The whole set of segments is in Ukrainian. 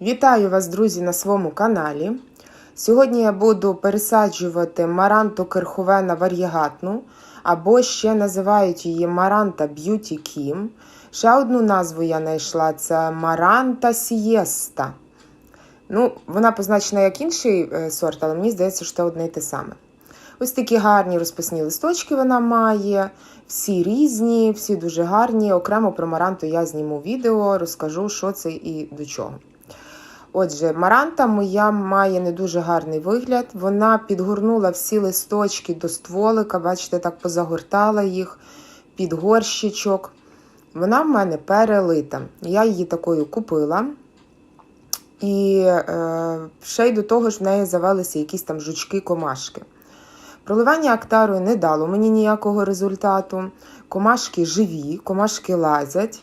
Вітаю вас, друзі, на своєму каналі. Сьогодні я буду пересаджувати маранту керховена вар'єгатну, або ще називають її Маранта Б'юті Кім. Ще одну назву я знайшла це Маранта Сієста. Ну, вона позначена як інший е, сорт, але мені здається, що це одне й те саме. Ось такі гарні розписні листочки вона має, всі різні, всі дуже гарні. Окремо про маранту я зніму відео, розкажу, що це і до чого. Отже, маранта моя має не дуже гарний вигляд. Вона підгорнула всі листочки до стволика, бачите, так позагортала їх під горщичок. Вона в мене перелита. Я її такою купила. І е, ще й до того ж в неї завелися якісь там жучки-комашки. Проливання актарою не дало мені ніякого результату. Комашки живі, комашки лазять.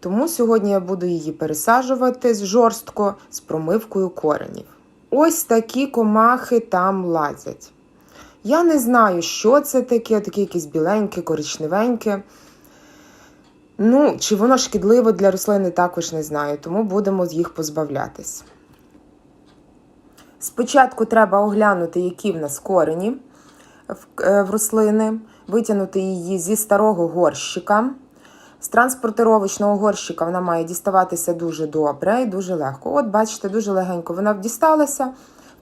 Тому сьогодні я буду її пересаджувати жорстко з промивкою коренів. Ось такі комахи там лазять. Я не знаю, що це таке, таке якесь біленьке, коричневеньке. Ну, чи воно шкідливо для рослини, також не знаю, тому будемо їх позбавлятись. Спочатку треба оглянути, які в нас корені в, е, в рослини, витягнути її зі старого горщика. З транспортировочного горщика вона має діставатися дуже добре і дуже легко. От, бачите, дуже легенько вона дісталася.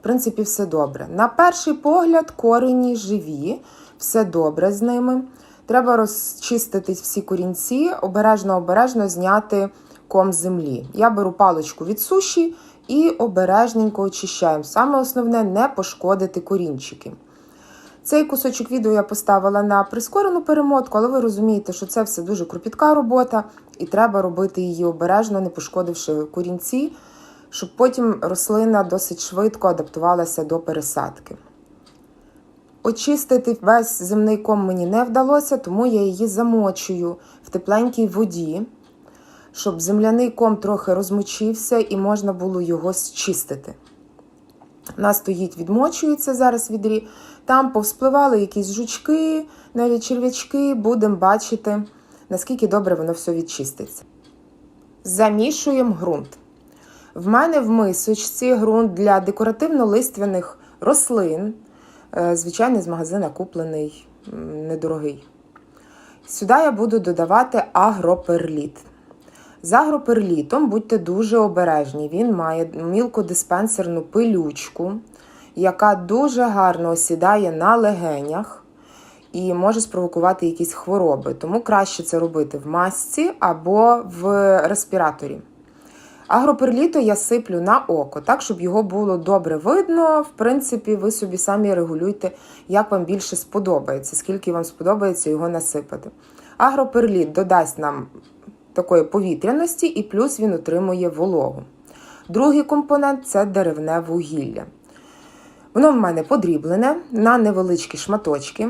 В принципі, все добре. На перший погляд, корені живі, все добре з ними. Треба розчистити всі корінці, обережно-обережно зняти ком землі. Я беру паличку від суші і обережненько очищаємо. Саме основне не пошкодити корінчики. Цей кусочок відео я поставила на прискорену перемотку, але ви розумієте, що це все дуже кропітка робота, і треба робити її обережно, не пошкодивши корінці, щоб потім рослина досить швидко адаптувалася до пересадки. Очистити весь земний ком мені не вдалося, тому я її замочую в тепленькій воді, щоб земляний ком трохи розмочився і можна було його зчистити. Вона стоїть, відмочується зараз відрі. Там повспливали якісь жучки, навіть черв'ячки, будемо бачити, наскільки добре воно все відчиститься. Замішуємо ґрунт. В мене в мисочці ґрунт для декоративно-листвяних рослин. Е, Звичайний з магазина куплений, недорогий. Сюди я буду додавати агроперліт. З агроперлітом будьте дуже обережні. Він має мілкодиспенсерну пилючку, яка дуже гарно осідає на легенях і може спровокувати якісь хвороби. Тому краще це робити в масці або в респіраторі. Агроперліто я сиплю на око, так, щоб його було добре видно. В принципі, ви собі самі регулюйте, як вам більше сподобається, скільки вам сподобається його насипати. Агроперліт додасть нам такої повітряності, і плюс він отримує вологу. Другий компонент це деревне вугілля. Воно в мене подріблене на невеличкі шматочки.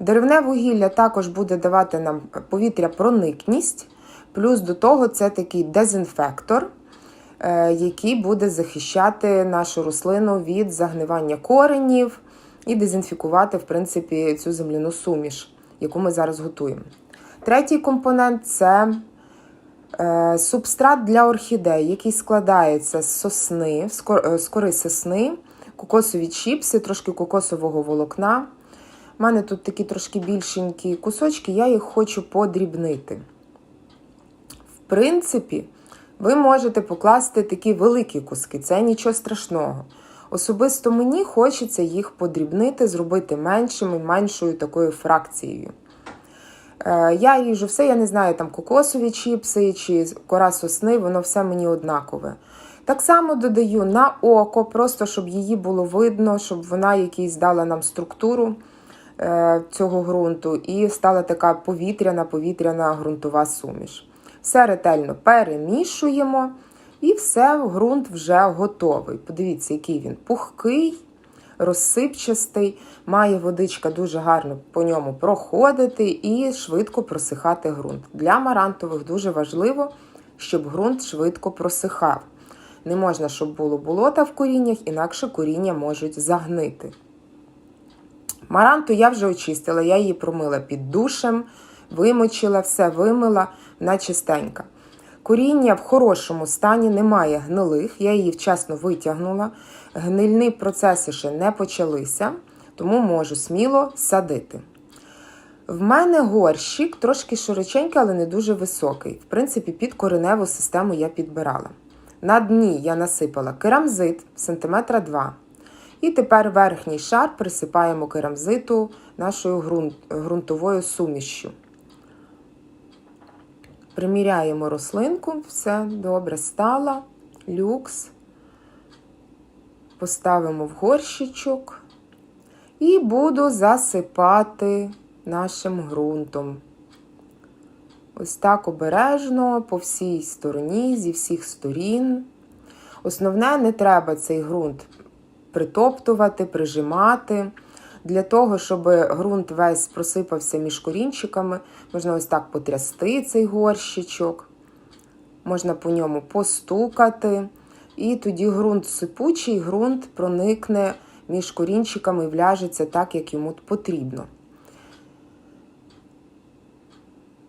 Деревне вугілля також буде давати нам повітря проникність, плюс до того це такий дезінфектор, е, який буде захищати нашу рослину від загнивання коренів і дезінфікувати, в принципі, цю земляну суміш, яку ми зараз готуємо. Третій компонент це Е, Субстрат для орхідей, який складається з сосни, з кори сосни, кокосові чіпси, трошки кокосового волокна. У мене тут такі трошки більшенькі кусочки, я їх хочу подрібнити. В принципі, ви можете покласти такі великі куски, це нічого страшного. Особисто мені хочеться їх подрібнити, зробити меншими, меншою такою фракцією. Е, я ріжу все, я не знаю, там кокосові чіпси чи кора сосни, воно все мені однакове. Так само додаю на око, просто щоб її було видно, щоб вона якийсь дала нам структуру е, цього ґрунту і стала така повітряна, повітряна ґрунтова суміш. Все ретельно перемішуємо, і все, ґрунт вже готовий. Подивіться, який він пухкий розсипчастий, має водичка дуже гарно по ньому проходити і швидко просихати ґрунт. Для марантових дуже важливо, щоб ґрунт швидко просихав. Не можна, щоб було болота в коріннях, інакше коріння можуть загнити. Маранту я вже очистила, я її промила під душем, вимочила, все вимила, вона чистенька. Коріння в хорошому стані, немає гнилих. Я її вчасно витягнула. Гнильні процеси ще не почалися, тому можу сміло садити. В мене горщик трошки широченький, але не дуже високий. В принципі, під кореневу систему я підбирала. На дні я насипала керамзит сантиметра 2. І тепер верхній шар присипаємо керамзиту нашою ґрунт, ґрунтовою сумішшю. Приміряємо рослинку, все добре стало. Люкс. Поставимо в горщичок і буду засипати нашим ґрунтом. Ось так обережно по всій стороні, зі всіх сторін. Основне, не треба цей ґрунт притоптувати, прижимати. Для того, щоб ґрунт весь просипався між корінчиками, можна ось так потрясти цей горщичок, можна по ньому постукати. І тоді ґрунт сипучий, ґрунт проникне між корінчиками і вляжеться так, як йому потрібно.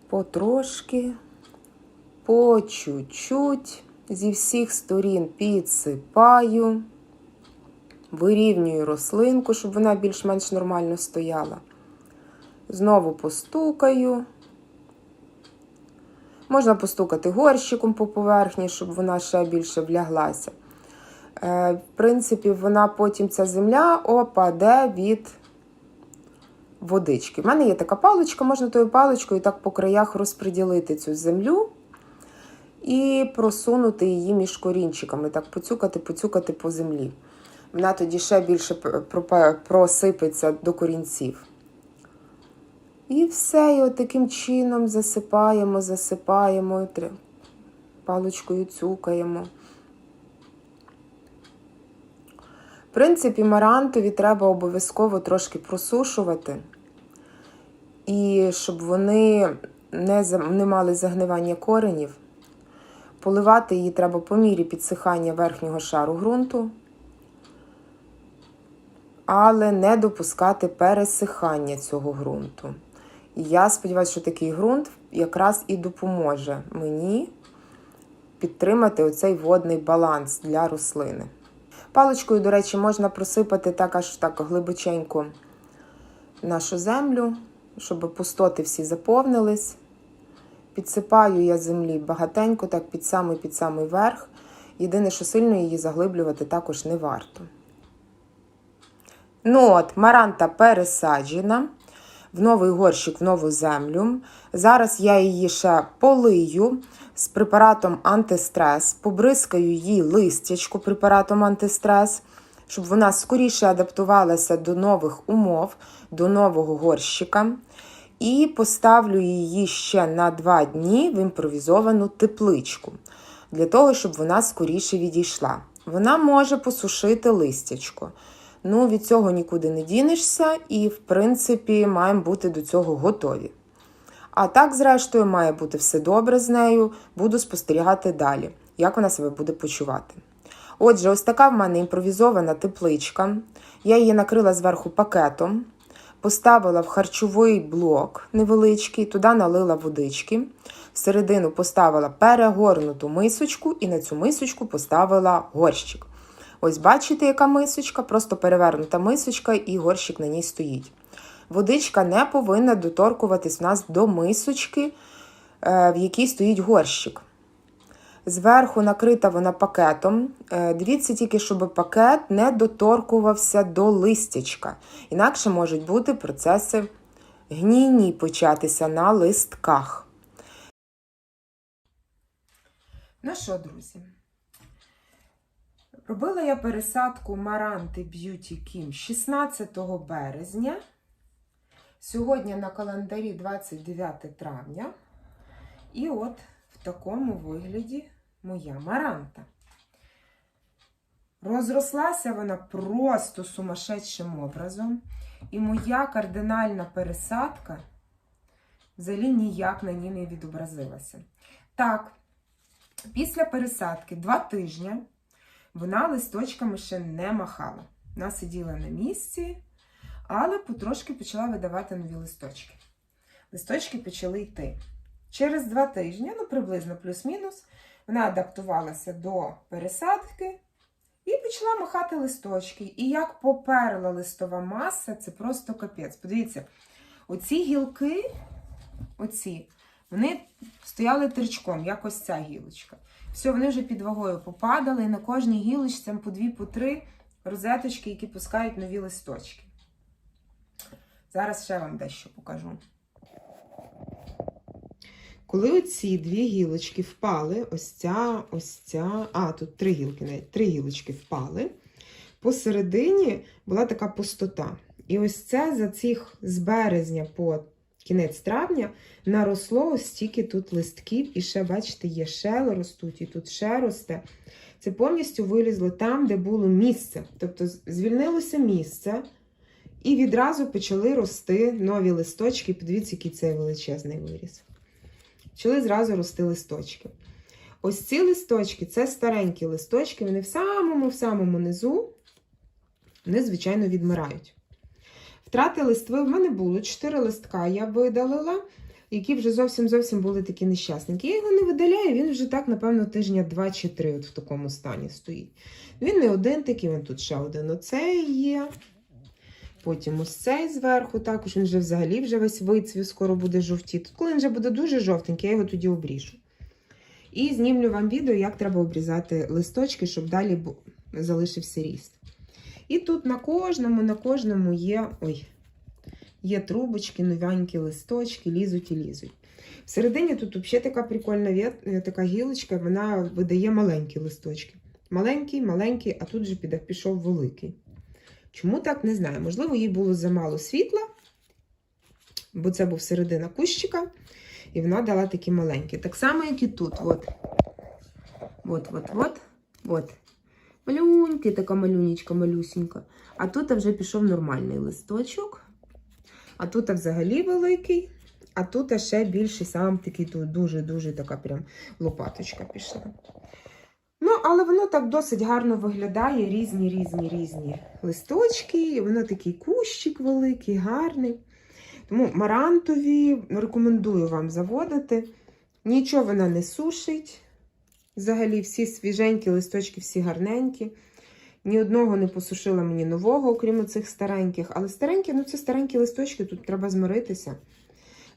Потрошки, по чуть-чуть, зі всіх сторін підсипаю, вирівнюю рослинку, щоб вона більш-менш нормально стояла. Знову постукаю. Можна постукати горщиком по поверхні, щоб вона ще більше вляглася. Е, В принципі, вона потім ця земля опаде від водички. У мене є така паличка, можна тою паличкою так по краях розподілити цю землю і просунути її між корінчиками, так поцюкати, поцюкати по землі. Вона тоді ще більше просипеться до корінців. І все, і от таким чином засипаємо, засипаємо, паличкою цюкаємо. В принципі, марантові треба обов'язково трошки просушувати, і щоб вони не не мали загнивання коренів. Поливати її треба по мірі підсихання верхнього шару ґрунту, але не допускати пересихання цього ґрунту. І я сподіваюся, що такий ґрунт якраз і допоможе мені підтримати оцей водний баланс для рослини. Паличкою, до речі, можна просипати так аж так глибоченько нашу землю, щоб пустоти всі заповнились. Підсипаю я землі багатенько, так під самий під самий верх. Єдине, що сильно її заглиблювати також не варто. Ну от, маранта пересаджена в новий горщик, в нову землю. Зараз я її ще полию з препаратом антистрес, побризкаю її листячку препаратом антистрес, щоб вона скоріше адаптувалася до нових умов, до нового горщика. І поставлю її ще на 2 дні в імпровізовану тепличку, для того, щоб вона скоріше відійшла. Вона може посушити листячко. Ну, від цього нікуди не дінешся, і, в принципі, маємо бути до цього готові. А так, зрештою, має бути все добре з нею, буду спостерігати далі, як вона себе буде почувати. Отже, ось така в мене імпровізована тепличка. Я її накрила зверху пакетом, поставила в харчовий блок невеличкий, туди налила водички. Всередину поставила перегорнуту мисочку і на цю мисочку поставила горщик. Ось, бачите, яка мисочка, просто перевернута мисочка, і горщик на ній стоїть. Водичка не повинна доторкуватись у нас до мисочки, е, в якій стоїть горщик. Зверху накрита вона пакетом. Е, дивіться тільки, щоб пакет не доторкувався до листячка. Інакше можуть бути процеси гнійні початися на листках. Ну що, друзі? Робила я пересадку Маранти Beauty Kim 16 березня. Сьогодні на календарі 29 травня. І от в такому вигляді моя маранта. Розрослася вона просто сумасшедшим образом. І моя кардинальна пересадка взагалі ніяк на ній не відобразилася. Так, після пересадки два тижні вона листочками ще не махала. Вона сиділа на місці, але потрошки почала видавати нові листочки. Листочки почали йти. Через два тижні, ну приблизно плюс-мінус, вона адаптувалася до пересадки і почала махати листочки. І як поперла листова маса, це просто капець. Подивіться, оці гілки, оці, вони стояли тричком, як ось ця гілочка. Все, вони вже під вагою попадали, і на кожній гілочці по дві, по три розеточки, які пускають нові листочки. Зараз ще вам дещо покажу. Коли оці дві гілочки впали, ось ця, ось ця, а, тут три гілки, навіть три гілочки впали, посередині була така пустота. І ось це за цих з березня по кінець травня наросло ось стільки тут листків, і ще, бачите, є ще ростуть, і тут ще росте. Це повністю вилізло там, де було місце. Тобто звільнилося місце, і відразу почали рости нові листочки. Подивіться, який цей величезний виріс. Почали зразу рости листочки. Ось ці листочки це старенькі листочки, вони в самому в самому низу, вони, звичайно, відмирають. Втрати листви в мене було 4 листка, я видалила, які вже зовсім зовсім були такі нещасненькі. Я його не видаляю, він вже так, напевно, тижня 2 чи 3 от в такому стані стоїть. Він не один такий, він тут ще один оцей є. Потім ось цей зверху, також він вже взагалі вже весь вицвів, скоро буде жовтіти. Коли він вже буде дуже жовтенький, я його тоді обріжу. І знімлю вам відео, як треба обрізати листочки, щоб далі залишився ріст. І тут на кожному, на кожному є ой, є трубочки, новенькі листочки, лізуть і лізуть. Всередині тут взагалі така прикольна така гілочка, вона видає маленькі листочки. Маленький, маленький, а тут же пішов великий. Чому так, не знаю. Можливо, їй було замало світла, бо це був середина кущика, і вона дала такі маленькі. Так само, як і тут. От. От, от, от, от. Малюнький, така малюнечка, малюсінька. А тут вже пішов нормальний листочок. А тут взагалі великий. А тут ще більший, сам такий дуже-дуже така прям лопаточка пішла. Але воно так досить гарно виглядає. Різні, різні, різні листочки. Воно такий кущик великий, гарний. Тому марантові рекомендую вам заводити. Нічого вона не сушить. Взагалі, всі свіженькі листочки, всі гарненькі. Ні одного не посушила мені нового, окрім цих стареньких. Але старенькі, ну це старенькі листочки, тут треба змиритися.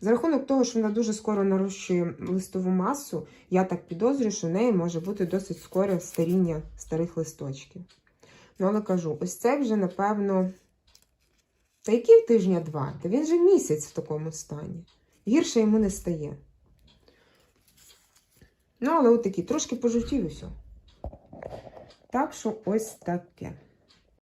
За рахунок того, що вона дуже скоро нарощує листову масу, я так підозрюю, що в неї може бути досить скоре старіння старих листочків. Ну, але кажу, ось це вже, напевно, та який тижня два? Та він же місяць в такому стані. Гірше йому не стає. Ну, але от такий, трошки пожовтів і все. Так що ось таке.